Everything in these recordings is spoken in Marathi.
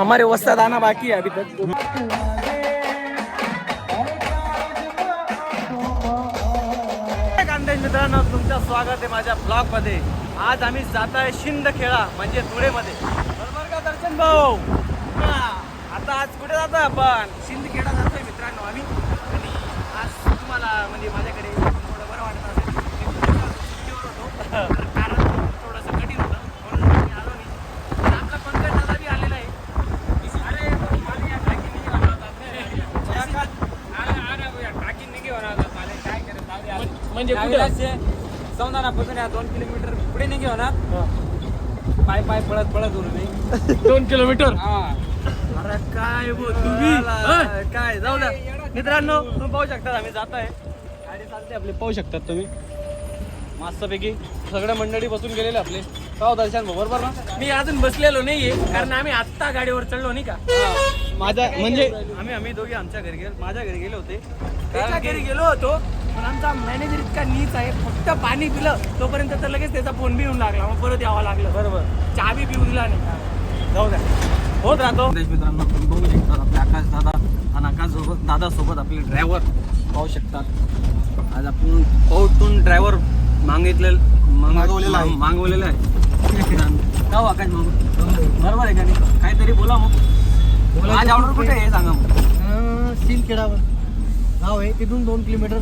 हमारे वस्ता दाना बाकी है अभी तक। मित्रांनो तुमचं स्वागत आहे माझ्या ब्लॉगमध्ये आज आम्ही जात आहे शिंदखेडा म्हणजे धुळेमध्ये. बरोबर का दर्शन भाऊ? आता आज कुठे जातोय आपण? शिंदखेडा जातोय मित्रांनो आम्ही. आणि आज तुम्हाला म्हणजे माझ्याकडे थोडं बरं वाटत असेल मी थोडंसं सुट्टीवर होतो तर कारण थोडंसं कठीण होतं म्हणून मी आलो नाही आणि आपला पंकज दादा बी आलेला आहे अरे मला या टाकीने आला होता. म्हणजे कुठे? सौंदानापासून या दोन किलोमीटर पुढे नाही होणार पाय पाय पळत पळत उरू नये दोन किलोमीटर? हा. अरे काय बोल तुम्ही? काय? जाऊ द्या. मित्रांनो तुम्ही पाहू शकता आम्ही जात आहे गाडी चालते आपली. पाहू शकतात तुम्ही. मस्तपैकी सगळ्या मंडळी बसून गेलेले आपले. का दर्शन बरोबर ना? मी अजून बसलेलो नाहीये कारण आम्ही आत्ता गाडीवर चढलो नाही का? माझ्या म्हणजे आम्ही आम्ही दोघे आमच्या घरी गेलो माझ्या घरी गेले होते. त्याच्या घरी गेलो होतो. पण आमचा मॅनेजर इतका नीच आहे फक्त पाणी पिलं तोपर्यंत तर लगेच त्याचा फोन बी येऊन लागला मग परत यावं लागलं. बरोबर. चहा बी पिऊ दिला नाही. जाऊ द्या. होत राहतो. मित्रांनो बघू शकतात आपले आकाश दादा आणि आकाश सोबत दादा सोबत आपले ड्रायव्हर पाहू शकतात. आज आपण पौटून ड्रायव्हर मागितले मागवलेला आहे. मागवलेला आहे. का हो आकाश मागू बरोबर आहे का नाही? काहीतरी बोला मग. आज ऑर्डर कुठे? आहे सांगा मग. शिंदखेडावर गाव आहे तिथून दोन किलोमीटर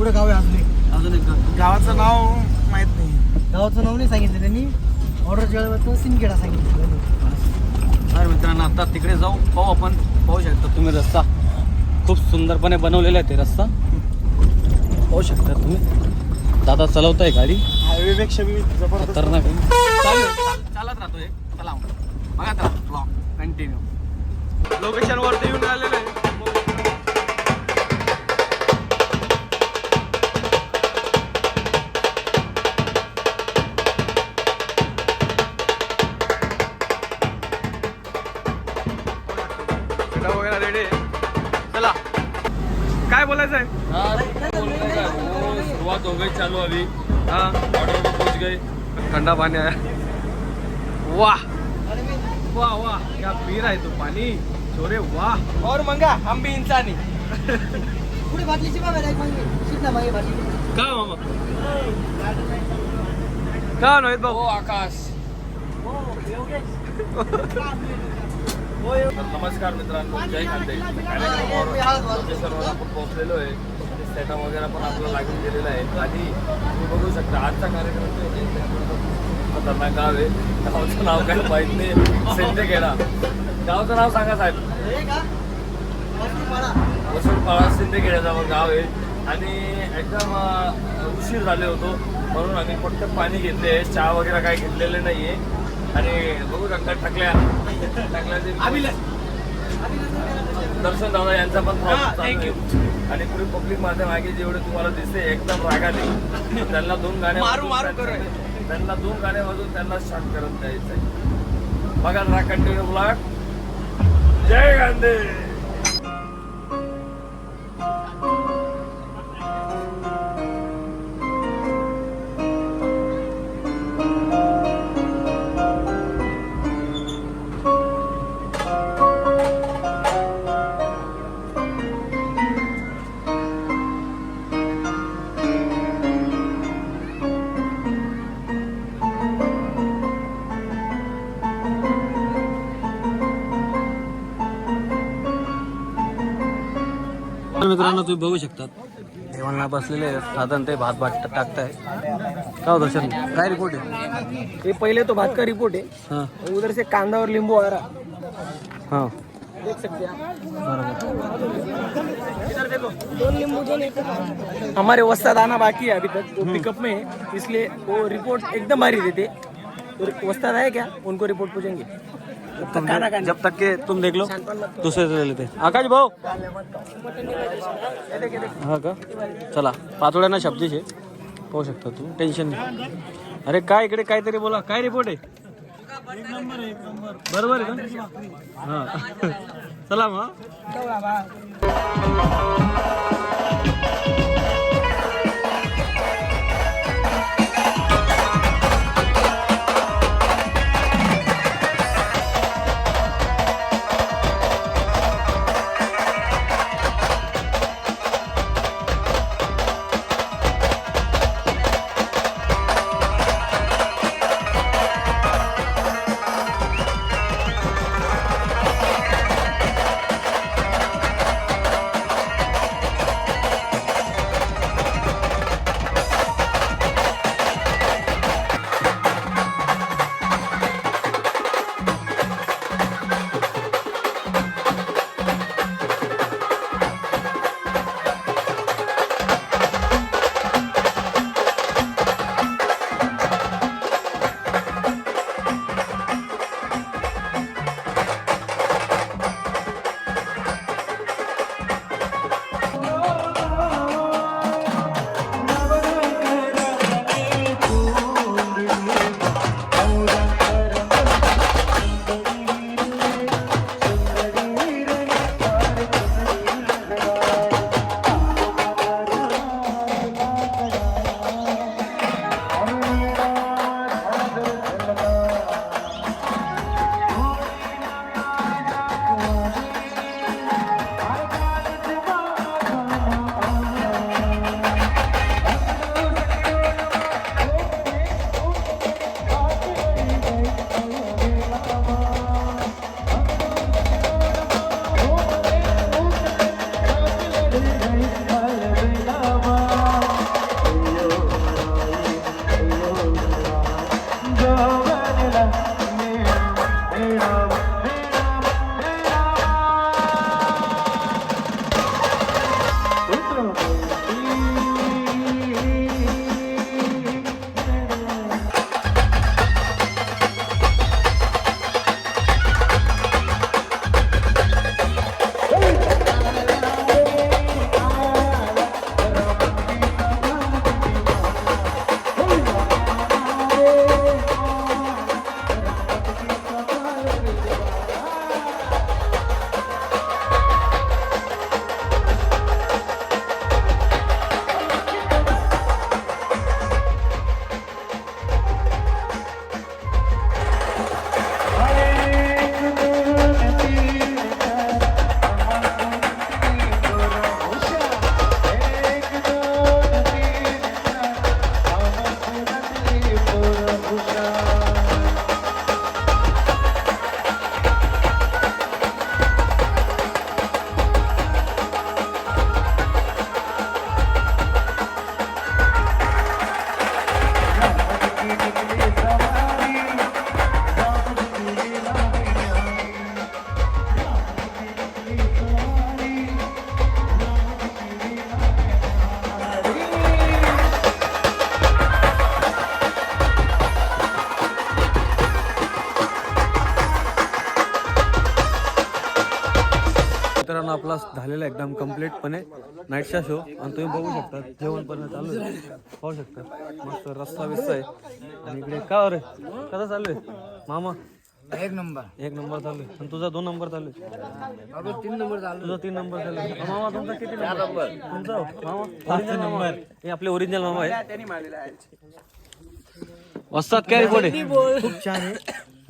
पुढे गाव आहे अजून अजून एक गाव. गावाचं नाव माहीत नाही. गावाचं नाव नाही सांगितलं त्यांनी. ऑर्डर जेव्हा सिंदखेडा सांगितलं त्यांनी. तर मित्रांनो आता तिकडे जाऊ. पाहू आपण. पाहू शकता तुम्ही रस्ता. खूप सुंदरपणे बनवलेला आहे ते रस्ता. पाहू शकता तुम्ही. दादा चालवताय गाडी. जबरदस्त. खतरनाक आहे. चालू आहे. चाल- चालत राहतोय चला मग. बघत राहा ब्लॉग कंटिन्यू लोकेशन वरती येऊन आलेलं आहे. बोलायचं आहे? सुरुवात हो गई चालू अभी. हा. ऑर्डर पहुंच गए ठंडा पाणी आहे वाह. वाह वाह. क्या पी रहा है तू पानी छोरे वाह. और मंगा हम भी इंसानी. पुढे बाटलीची बघा एक मागे शिकला मागे बाटली का मामा का नोहित ओ भाऊ? आकाश. तर नमस्कार मित्रांनो जय खानदेश कार्यक्रमावर सर्वांना आपण पोहोचलेलो आहे. सेटअप वगैरे पण आपल्याला लागून गेलेलं आहे. आणि तुम्ही बघू शकता आजचा कार्यक्रम जो खतरनाक गाव आहे. गावचं नाव काय माहीत नाही. सिंदखेडा. गावचं नाव सांगा साहेब. हे का गाव आहे. आणि एकदम उशीर झाले होतो. म्हणून आम्ही फक्त पाणी घेतले चहा वगैरे काही घेतलेले नाही आहे आणि बघू शकता टाकल्या दर्शन दादा यांचा पण आहे. आणि पुढे पब्लिक माझ्या मागे जेवढे तुम्हाला दिसते एकदम रागाने. त्यांना दोन गाणे मारू- मारू त्यांना- दोन गाणे वाजवून त्यांना शांत करत द्यायचं बघा राग कंटिन्यू ब्लॉग जय गांधी! मित्रांनो तुम्ही बघू शकतात जेवणला बसलेले आहेत. साधारण ते भात भात टाकताय. का हो दर्शन? काय रिपोर्ट आहे? ये पहले तो भात का रिपोर्ट है. हाँ उधर से कांदा और नींबू आ रहा हाँ. देख सकते हैं आप. बरोबर. इधर देखो. दो नींबू जो नहीं हमारे वस्ताद आना बाकी है अभी तक. वो पिकअप में है. इसलिए वो रिपोर्ट एकदम भारी देते. तो वस्ताद है क्या? उनको रिपोर्ट पूछेंगे. तुम जब तक के तुम देख लो दुसरे से ले लेते आकाश भाऊ। हा का? चला पातोड्यांना शब्दीचे पाहू शकता तू टेन्शन नाही। अरे काय इकडे काहीतरी बोला काय रिपोर्ट आहे? बरोबर आहे का? हा। चला मग आपला झालेला एकदम कम्प्लीटपणे नाईटचा शो आणि तुम्ही बघू शकता जेवण पण चालू आहे. पाहू शकता. मस्त रस्ता बिस्ता आहे. आणि इकडे का रे? कसं चालू आहे? मामा? एक नंबर. एक नंबर चालू आहे. आणि तुझा दोन नंबर चालू आहे. तीन नंबर चालू तुझा तीन नंबर चालू आहे. मामा तुमचा किती नंबर? तुमचा? हो? मामा? Original number. हे आपले ओरिजिनल मामा आहे त्यांनी मारलेला वस्तात काय रिपोर्ट आहे खूप छान आहे.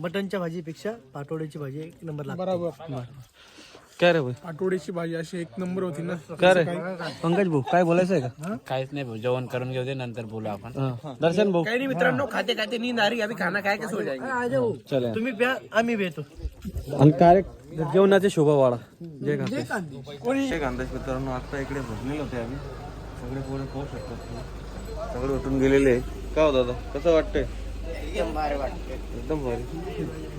मटनच्या भाजीपेक्षा पाटोड्याची भाजी एक नंबर लागते. बरोबर. काय रे भाई आठवड्याची भाजी अशी एक नंबर होती ना. काय रे? पंकज भाऊ काय बोलायचं आहे का काहीच नाही भाऊ जेवण करून घेऊ दे नंतर बोलू आपण. हा. दर्शन भाऊ. काही नाही मित्रांनो खाते खाते नींद आ रही अभी खाना खाए के सो जाएंगे चला. तुम्ही प्या आम्ही भेटतो आणि काय जेवणाचे शोभा वाडा जय खानदेश जय खानदेश मित्रांनो आता इकडे झोपलेलो होते आम्ही. सगळे पोरे पाहू शकतात. तुम्ही. सगळे उठून गेलेले आहे. का हो दादा? कसं वाटतंय? एकदम भारी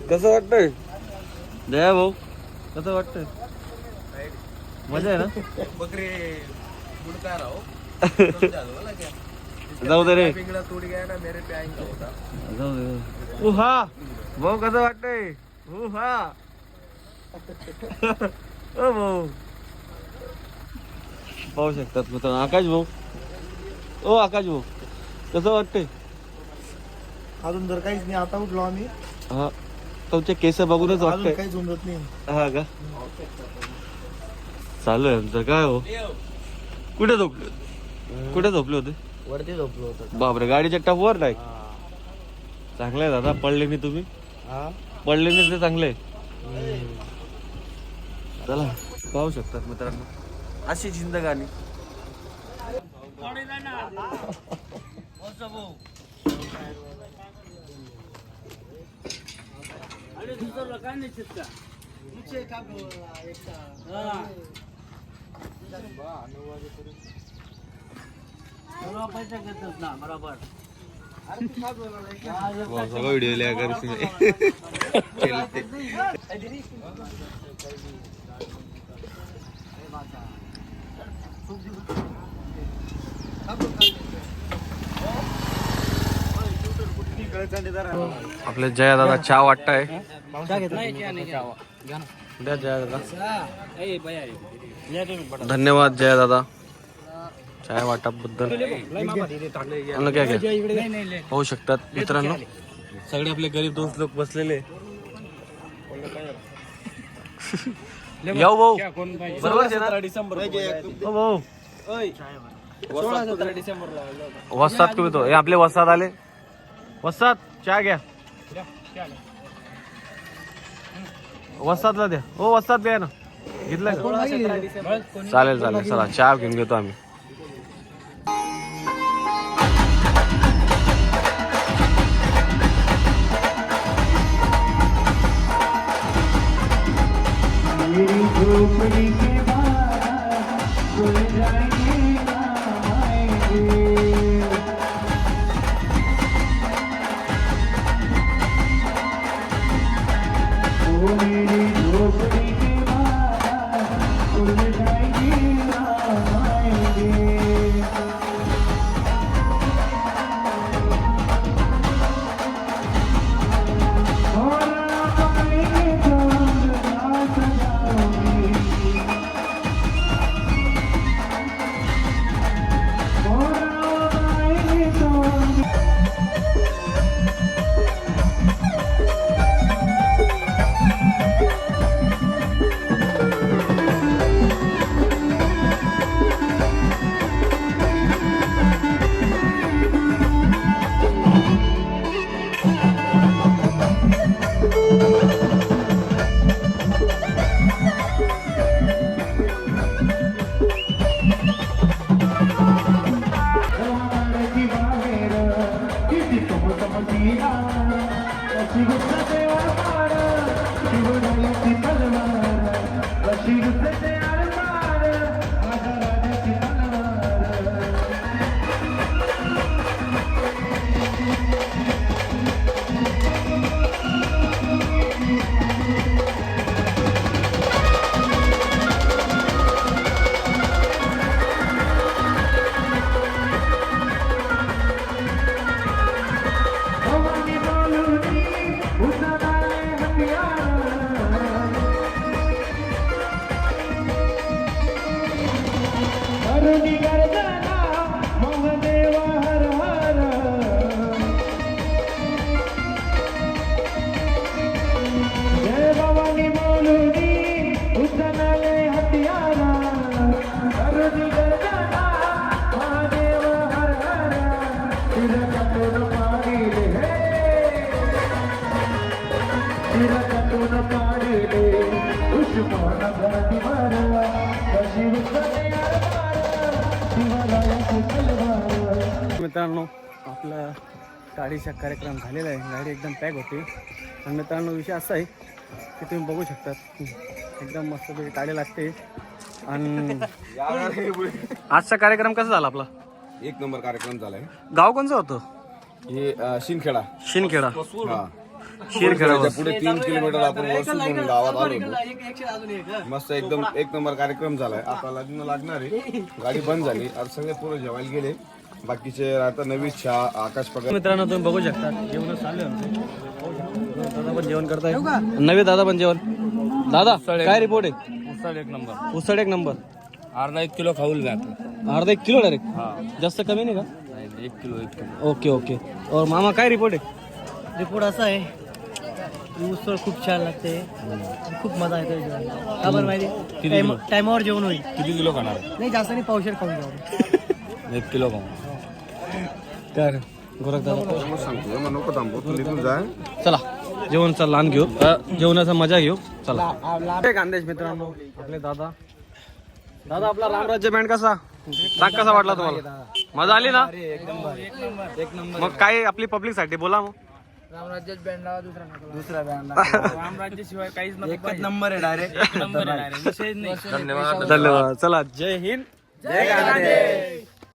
कसं वाटतंय? जया भाऊ कसं वाटतंय? मजा आहे ना? बकरे गुड़का रहो जाऊ दे रे. टूट गया ना मेरे पे आएंगे होता. जाऊ दे. उहा! भाऊ कसं वाटतंय? उहा! ओ भाऊ. पाहू शकतात मित्रांनो. आकाश भाऊ. ओ आकाश भाऊ. कसं वाटतंय? अजून जर काहीच नाही आता उठलो आम्ही. हा. तुमचे केस बघूनच अजून वाटतंय. काहीच उमरत नाही. हा का? चालू आहे आमचं. काय हो? कुठे झोपले कुठे झोपले होते? वरती झोपलो होतो. बापरे गाडीच्या टपवर नाही? चांगलं आहे दादा पडले नाही तुम्ही? पडले नाही ते चांगले आहे. चला पाहू शकतात मित्रांनो. अशी जिंदगानी सगळं व्हिडिओ लिहा कर आपले जया दादा चहा वाटताय. द्या जया दादा धन्यवाद जया दादा. चाय वाटपबद्दल काय काय? पाहू शकतात मित्रांनो. सगळे आपले गरीब दोस्त लोक बसलेले. याव भाऊ. बरोबर डिसेंबर हो भाऊ. वस्तात कमी तो? हे आपले वस्तात आले. वस्तात चहा घ्या. वस्तातला द्या. हो वस्तात द्या ना. चले चले चला चहा घेन घेतो आम झोपड़ी के बाहर मित्रांनो आपला गाडीचा कार्यक्रम झालेला आहे. गाडी एकदम पॅक होते. आणि मित्रांनो विषय असा आहे की तुम्ही बघू शकतात. एकदम मस्त गाडी लागते. आणि आजचा कार्यक्रम कसा झाला आपला? एक नंबर कार्यक्रम झालाय. गाव कोणचं होतं? हे अं, शिंदखेडा शिनखेडा. हा. शिरखेडा त्याच्या पुढे तीन किलोमीटर आपण वरसून म्हणून गावात आलो. होतो मस्त एकदम एक नंबर कार्यक्रम झालाय. आता लग्न लागणार आहे. गाडी बंद झाली. आता सगळे पोरं जेवायला गेले. बाकीचे आता नवीन चहा आकाश पगार मित्रांनो तुम्ही बघू शकता जेवण चालू. दादा पण जेवण करताय नवे दादा पण जेवण. दादा काय रिपोर्ट आहे? उसळ एक नंबर. उसळ एक नंबर. अर्धा एक किलो खाऊल जात अर्धा एक किलो डायरेक्ट जास्त कमी नाही का? एक किलो एक किलो. Okay okay. और मामा काय रिपोर्ट आहे? रिपोर्ट असा आहे की उसळ खूप छान लागते. खूप मजा येते बरं माहिती? टायमावर जेवण होईल. किती किलो खाणार? नाही जास्त नाही पावशेर खाऊन जाऊ. एक किलो खाऊ काय गोरख दादा. सांगतो मग नको थांबू तू निघून जा चला जेवण चल लहान घेऊ. अ, जेवणाचा मजा घेऊ. चला. खानदेश मित्रांनो आपले दादा. दादा आपला रामराज्य बँड कसा? सांग कसा वाटला तुम्हाला? मजा आली ना? एक नंबर मग काय आपली पब्लिकसाठी? बोला मग. रामराज्यात बँडला दुसरा दुसरा बँडला रामराज्य शिवाय काहीच एकच नंबर आहे डायरेक्ट नंबर आहे विषय नाही. धन्यवाद चला जय हिंद. जय